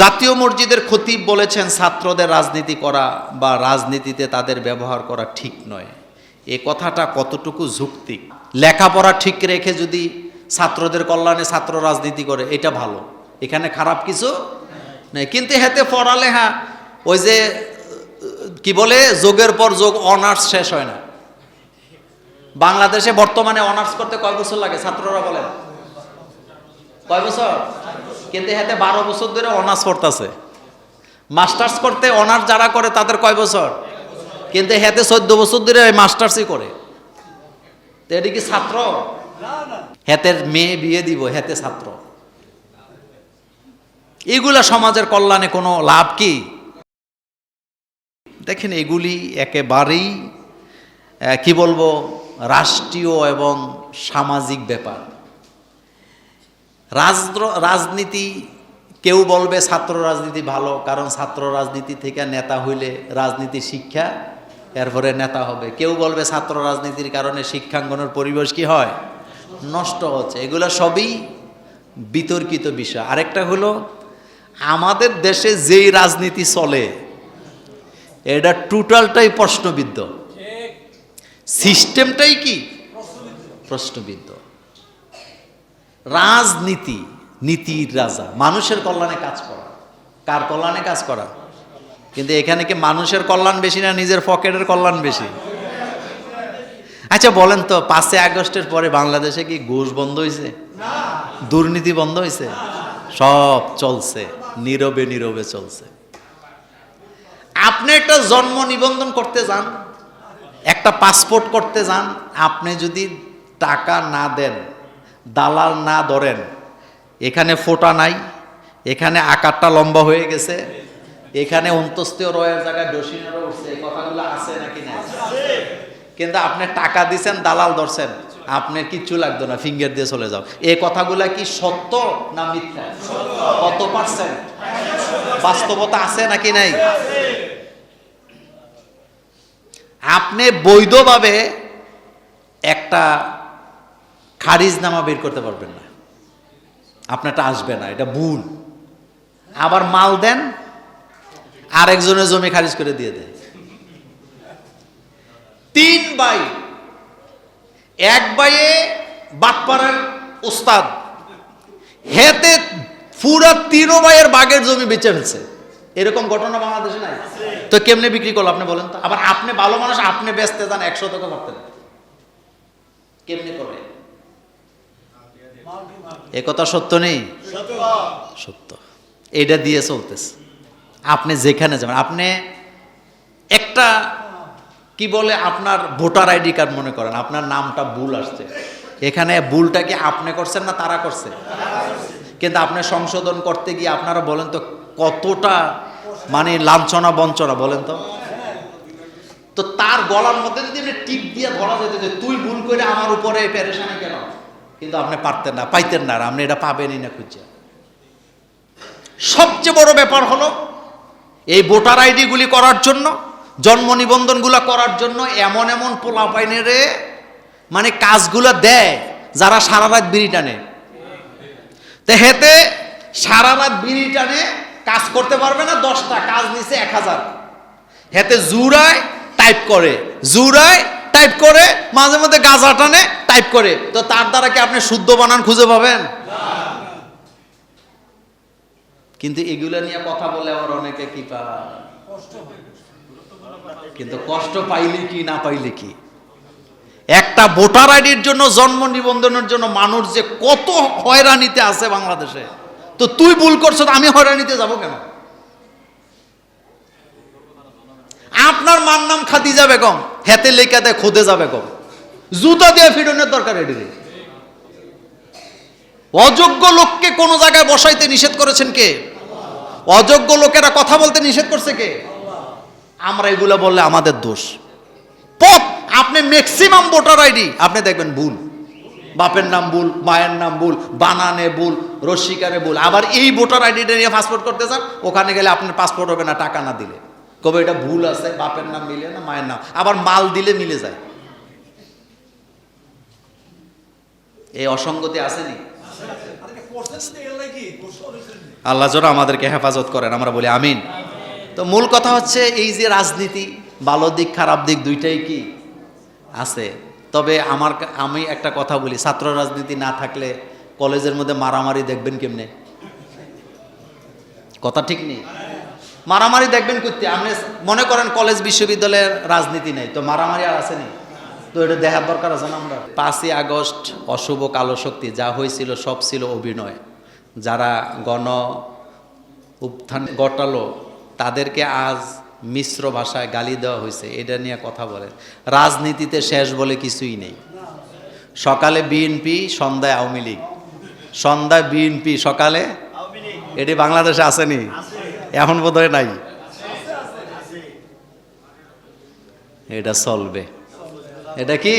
জাতীয় মসজিদের খতিব বলেছেন ছাত্রদের রাজনীতি করা বা রাজনীতিতে তাদের ব্যবহার করা ঠিক নয়। এ কথাটা কতটুকু যুক্তিক লেখাপড়া ঠিক রেখে যদি ছাত্রদের কল্যাণে ছাত্র রাজনীতি করে, এটা ভালো। এখানে খারাপ কিছু নেই। কিন্তু হেতে পড়ালেখা ওই যে, কি বলে, যোগের পর যোগ, অনার্স শেষ হয় না। বাংলাদেশে বর্তমানে অনার্স করতে কয় বছর লাগে? ছাত্ররা বলেন। কয় বছর? কিন্তু হাতে বারো বছর ধরে অনার্স করতেছে মাস্টার্স করতে অনার্স যারা করে তাদের কয় বছর? কিন্তু হাতে চোদ্দ বছর ধরে মাস্টার্সই করে। তো এটা কি ছাত্র? হেতের মেয়ে বিয়ে দিব হেতে ছাত্র। এগুলা সমাজের কল্যাণে কোনো লাভ কি? দেখেন এগুলি একেবারেই কি বলব, রাষ্ট্রীয় এবং সামাজিক ব্যাপার। রাজদ্র রাজনীতি কেউ বলবে ছাত্র রাজনীতি ভালো কারণ ছাত্র রাজনীতি থেকে নেতা হইলে রাজনীতি শিক্ষা এরপরে নেতা হবে। কেউ বলবে ছাত্র রাজনীতির কারণে শিক্ষাঙ্গনের পরিবেশ কি হয়? নষ্ট হচ্ছে। এগুলো সবই বিতর্কিত বিষয়। আরেকটা হলো আমাদের দেশে যেই রাজনীতি চলে এটা টোটালটাই প্রশ্নবিদ্ধ। সিস্টেমটাই কি? প্রশ্নবিদ্ধ। রাজনীতি, নীতির রাজা। মানুষের কল্যাণে কাজ করা। কার কল্যাণে কাজ করা? কিন্তু এখানে কি মানুষের কল্যাণ বেশি না নিজের পকেটের কল্যাণ বেশি? আচ্ছা বলেন তো, পাঁচই আগস্টের পরে বাংলাদেশে কি ঘুষ বন্ধ হয়েছে দুর্নীতি বন্ধ হয়েছে সব চলছে, নীরবে নীরবে চলছে। আপনি একটা জন্ম নিবন্ধন করতে যান, একটা পাসপোর্ট করতে যান, আপনি যদি টাকা না দেন দালাল না ধরেন, এখানে ফোটা নাই, এখানে আকারটা লম্বা হয়ে গেছে, এখানে অন্তস্তীয় রয়ের জায়গায় ডসিনেরও উঠছে, এই কথাগুলো আছে নাকি না কিন্তু আপনি টাকা দিছেন, দালাল ধরছেন, আপনার কিচ্ছু লাগতো না, ফিঙ্গার দিয়ে চলে যাও। এই কথাগুলা কি সত্য না মিথ্যা? কত পার্সেন্ট? বাস্তবতা আছে নাকি নাই? আপনি বৈধভাবে একটা খারিজনামা বের করতে পারবেন না। আপনারটা আসবে না, এটা ভুল। আবার মাল দেন, আরেকজনের জমি খারিজ করে দিয়ে দেয় তিন বাই, এক বাইয়ে বাটপাড়ার ওস্তাদ, হেতে পুরা তিনো বাইয়ের বাঘের জমি বেচে ফেলছে। এরকম ঘটনা বাংলাদেশে নাই। তো কেমনে বিক্রি করল আপনি বলেন তো? আবার আপনি ভালো মানুষ, আপনি বেচতে যান, একশো টাকা করতেন কেমনে করে এ কথা সত্য নেই? সত্য। এটা দিয়ে চলতেছে। আপনি যেখানে যাবেন, আপনি একটা, কি বলে, আপনার ভোটার আইডি কার্ড মনে করেন, আপনার নামটা ভুল আসছে। এখানে ভুলটা কি আপনি করছেন না তারা করছে? কিন্তু আপনি সংশোধন করতে গিয়ে আপনারা বলেন তো, কতটা মানে লাঞ্ছনা, বঞ্চনা, বলেন তো। তো তার গলার মধ্যে যদি টিপ দিয়ে ধরা যেত যে তুই ভুল করে আমার উপরে প্যারেশানি কেন? কিন্তু আপনি পারতেন না, পাইতেন না আপনি এটা পাবেনই না খুঁজে। সবচেয়ে বড় ব্যাপার হলো এই ভোটার আইডিগুলি করার জন্য, জন্ম নিবন্ধনগুলো করার জন্য এমন এমন পোলাপাইনেরে মানে কাজগুলো দেয় যারা সারা রাত বিড়ি টানে। তো হেতে সারা রাত বিড়ি টানে, কাজ করতে পারবে না, দশটা, কাজ নিছে এক হাজার। হেতে জুড়ায় টাইপ করে, জুড়ায় টাইপ করে, মাঝে মধ্যে গাঁজা টানে, টাইপ করে। তো তার দ্বারা কি আপনি শুদ্ধ বানান খুঁজে পাবেন? কিন্তু এগুলো নিয়ে কথা বলে আবার অনেকে কি কিন্তু কষ্ট পাইলে কি, না পাইলে কি? একটা ভোটার আইডির জন্য, জন্ম নিবন্ধনের জন্য মানুষ যে কত হয়রানিতে আছে বাংলাদেশে। তো তুই ভুল করছ, তো আমি হয়রানিতে যাব কেন? আপনার মার নাম খাদিজা বেগম। হেতে লেখা দেয়, খোদে যাবে কম জুতা দিয়ে ফিরনের দরকার এটি অযোগ্য লোককে কোন জায়গায় বসাইতে নিষেধ করেছেন কে? অযোগ্য লোকেরা কথা বলতে নিষেধ করছে কে? আমরা এগুলো বললে আমাদের দোষ। পথ, আপনি ম্যাক্সিমাম ভোটার আইডি আপনি দেখবেন ভুল। বাপের নাম ভুল, মায়ের নাম ভুল, বানানে ভুল, রসিকারে ভুল। আবার এই ভোটার আইডিটা নিয়ে পাসপোর্ট করতে চান, ওখানে গেলে আপনার পাসপোর্ট হবে না, টাকা না দিলে। কবে এটা ভুল আছে, বাপের নাম মিলে না মায়ের নাম? আবার মাল দিলে মিলে যায়। এই অসঙ্গতি আসেনি? আল্লাহ যেন আমাদেরকে হেফাজত করেন, আমরা বলি আমিন। তো মূল কথা হচ্ছে এই যে রাজনীতি, ভালো দিক, খারাপ দিক দুইটাই কি? আছে। তবে আমার আমি একটা কথা বলি, ছাত্র রাজনীতি না থাকলে কলেজের মধ্যে মারামারি দেখবেন কেমনে? কথা ঠিক নেই? মারামারি দেখবেন করতে আপনি মনে করেন কলেজ বিশ্ববিদ্যালয়ের রাজনীতি নেই তো মারামারি আর আসেনি তো এটা দেখার দরকার আছে না আমরা? পাঁচই আগস্ট অশুভ কালো শক্তি যা হয়েছিল সব ছিল অভিনয়। যারা গণ উত্থান ঘটালো তাদেরকে আজ মিশ্র ভাষায় গালি দেওয়া হয়েছে এটা নিয়ে কথা বলে রাজনীতিতে শেষ বলে কিছুই নেই। সকালে বিএনপি সন্ধ্যায় আওয়ামী লীগ। সন্ধ্যায় বিএনপি সকালে? এটি বাংলাদেশে আসেনি এখন বোধহয় নাই। এটা চলবে। এটা কি?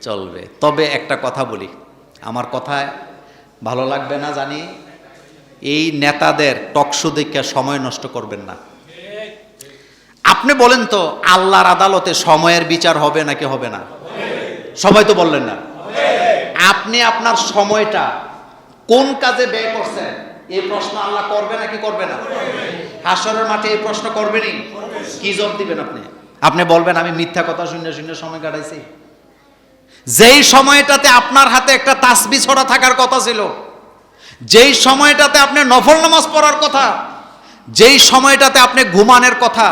চলবে। তবে একটা কথা বলি। আমার কথায় ভালো লাগবে না জানি। এই নেতাদের টকশো দেখে সময় নষ্ট করবেন না। আপনি বলেন তো, আল্লাহর আদালতে সময়ের বিচার হবে নাকি হবে না? সবাই তো বললেন না। আপনি আপনার সময়টা কোন কাজে ব্যয় করছেন? এই প্রশ্ন আল্লাহ করবে নাকি করবে না? হাসরের মাঠে এই প্রশ্ন করবেনই। কি জব দিবেন আপনি? আপনি বলবেন, আমি মিথ্যা কথা শূন্য শূন্য সময় কাটাইছি। যেই সময়টাতে আপনার হাতে একটা তাসবি ছড়া থাকার কথা ছিল, যেই সময়টাতে আপনি নফল নামাজ পড়ার কথা, যেই সময়টাতে আপনি ঘুমানোর কথা,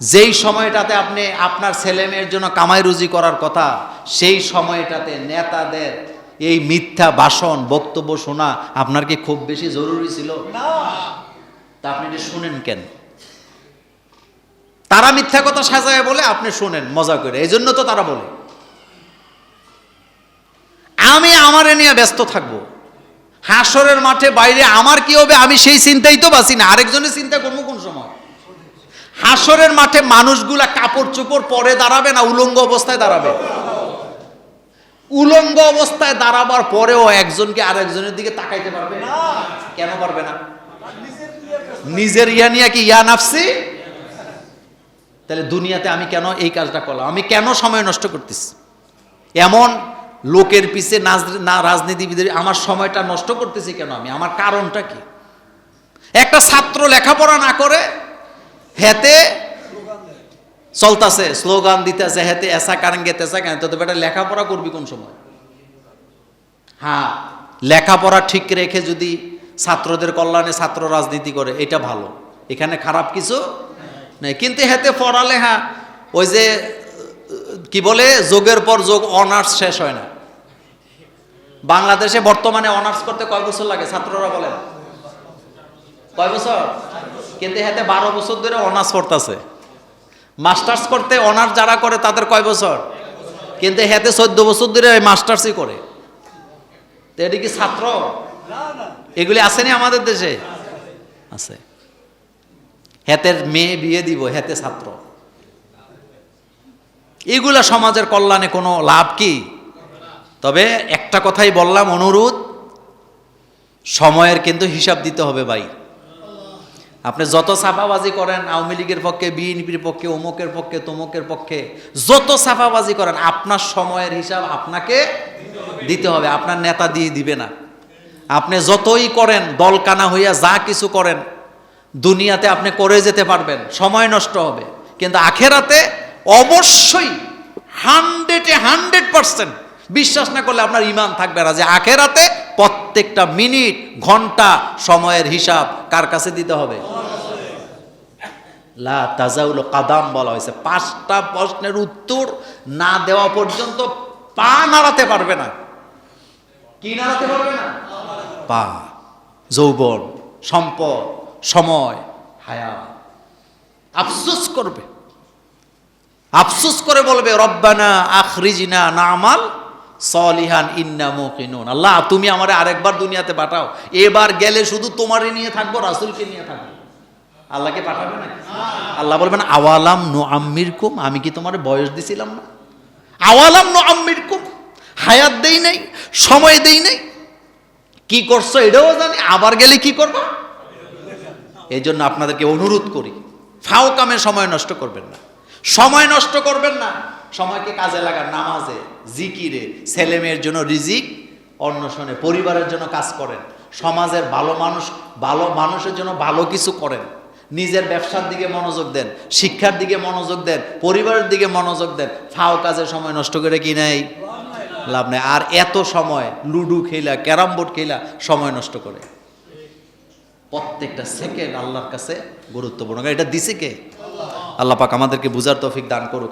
যেই সময়টাতে আপনি আপনার ছেলে মেয়ের জন্য কামাই রুজি করার কথা, সেই সময়টাতে নেতাদের এই মিথ্যা ভাষণ বক্তব্য শোনা আপনার কি খুব বেশি জরুরি ছিল? তা আপনি এটা শুনেন কেন? তারা মিথ্যা কথা সাজায় বলে আপনি শোনেন মজা করে। এই জন্য তো তারা বলে। আমি আমারে নিয়ে ব্যস্ত থাকব। হাসরের মাঠে বাইরে আমার কি হবে আমি সেই চিন্তাই তো বাঁচি না। আরেকজনের চিন্তা করব কোন সময়? হাসরের মাঠে মানুষগুলা কাপড় চোপড় পরে দাঁড়াবে না উলঙ্গ অবস্থায় দাঁড়াবে? উলঙ্গ অবস্থায় দাঁড়াবার পরেও একজনকে আরেকজনের দিকে তাকাইতে পারবে? না। কেন পারবে না? নিজের ইয়া নিয়ে কি ইয়া নাফসি? তাহলে দুনিয়াতে আমি কেন এই কাজটা করলাম? আমি কেন সময় নষ্ট করতেছি? এমন লোকের পিছে না রাজনীতিবিদের আমার সময়টা নষ্ট করতেছি কেন আমি? আমার কারণটা কি? একটা ছাত্র লেখাপড়া না করে হেতে চলতাছে স্লোগান দিতেছে, হেতে এসা কারেঙ্গে তেসা কেন তো বেটা লেখাপড়া করবি কোন সময়? হ্যাঁ লেখাপড়া ঠিক রেখে যদি ছাত্রদের কল্যাণে ছাত্র রাজনীতি করে, এটা ভালো। এখানে খারাপ কিছু নেই। কিন্তু হেতে পড়ালেখা ওই যে, কি বলে, যোগের পর যোগ, অনার্স শেষ হয় না। বাংলাদেশে বর্তমানে অনার্স করতে কয় বছর লাগে? ছাত্ররা বলেন। কয় বছর? কিন্তু হেতে বারো বছর ধরে অনার্স পড়তেছে। মাস্টার্স করতে অনার্স যারা করে তাদের কয় বছর? কিন্তু হেতে চোদ্দ বছর ধরে মাস্টার্সই করে। তো এটা কি ছাত্র? এগুলি আসেনি আমাদের দেশে? আছে। হেতের মেয়ে বিয়ে দিব, হেতে ছাত্র। এগুলা সমাজের কল্যাণে কোনো লাভ কি? তবে একটা কথাই বললাম, অনুরোধ, সময়ের কিন্তু হিসাব দিতে হবে ভাই। আপনি যত সাফাবাজি করেন, আওয়ামী লীগের পক্ষে, বিএনপির পক্ষে, অমুকের পক্ষে, তমুকের পক্ষে, যত সাফাবাজি করেন, আপনার সময়ের হিসাব আপনাকে দিতে হবে, আপনার নেতা দিয়ে দিবে না। আপনি যতই করেন, দলকানা হইয়া যা কিছু করেন, দুনিয়াতে আপনি করে যেতে পারবেন, সময় নষ্ট হবে। কিন্তু আখেরাতে অবশ্যই হান্ড্রেডে হান্ড্রেড পার্সেন্ট বিশ্বাস না করলে আপনার ইমান থাকবে না যে আখেরাতে প্রত্যেকটা মিনিট, ঘণ্টা সময়ের হিসাব কার কাছে দিতে হবে? লা তাজাউল কাদাম বলা হয়েছে। পাঁচটা প্রশ্নের উত্তর না দেওয়া পর্যন্ত পা নাড়াতে পারবে না। কি নাড়াতে পারবে না? পা, যৌবন, সম্পদ, সময়, হায়া। আফসোস করবে। আফসোস করে বলবে, রব্বানা আখরিজিনা নামাল সলিহান ইন্না মুকিনুন। আল্লাহ, তুমি আমারে আরেকবার দুনিয়াতে পাঠাও। এবার গেলে শুধু তোমারই নিয়ে থাকব, রাসুলকে নিয়ে থাকব। আল্লাহকে পাঠাবে না আল্লাহ বলবেন, আওয়ালাম নো আম্মির কুম আমি কি তোমার বয়স দিছিলাম না? আওয়ালাম নো আম্মির কুম হায়াত দেই নাই, সময় দেই নাই। কি করছ এটাও জানি, আবার গেলে কি করব? এই জন্য আপনাদেরকে অনুরোধ করি ফাও কামে সময় নষ্ট করবেন না। সময় নষ্ট করবেন না। সময়কে কাজে লাগান, নামাজে, জিকিরে, ছেলে মেয়ের জন্য রিজিক অন্বেষণে পরিবারের জন্য কাজ করেন, সমাজের ভালো মানুষ, ভালো মানুষের জন্য ভালো কিছু করেন, নিজের ব্যবসার দিকে মনোযোগ দেন, শিক্ষার দিকে মনোযোগ দেন, পরিবারের দিকে মনোযোগ দেন, ফাও কাজের সময় নষ্ট করে কি নাই? লাভ নেই। আর এত সময় লুডু খেলা, ক্যারাম বোর্ড খেলা, সময় নষ্ট করে। প্রত্যেকটা সেকেন্ড আল্লাহর কাছে গুরুত্বপূর্ণ। এটা দিছে কে? আল্লাহ পাক আমাদেরকে বুঝার তৌফিক দান করুক।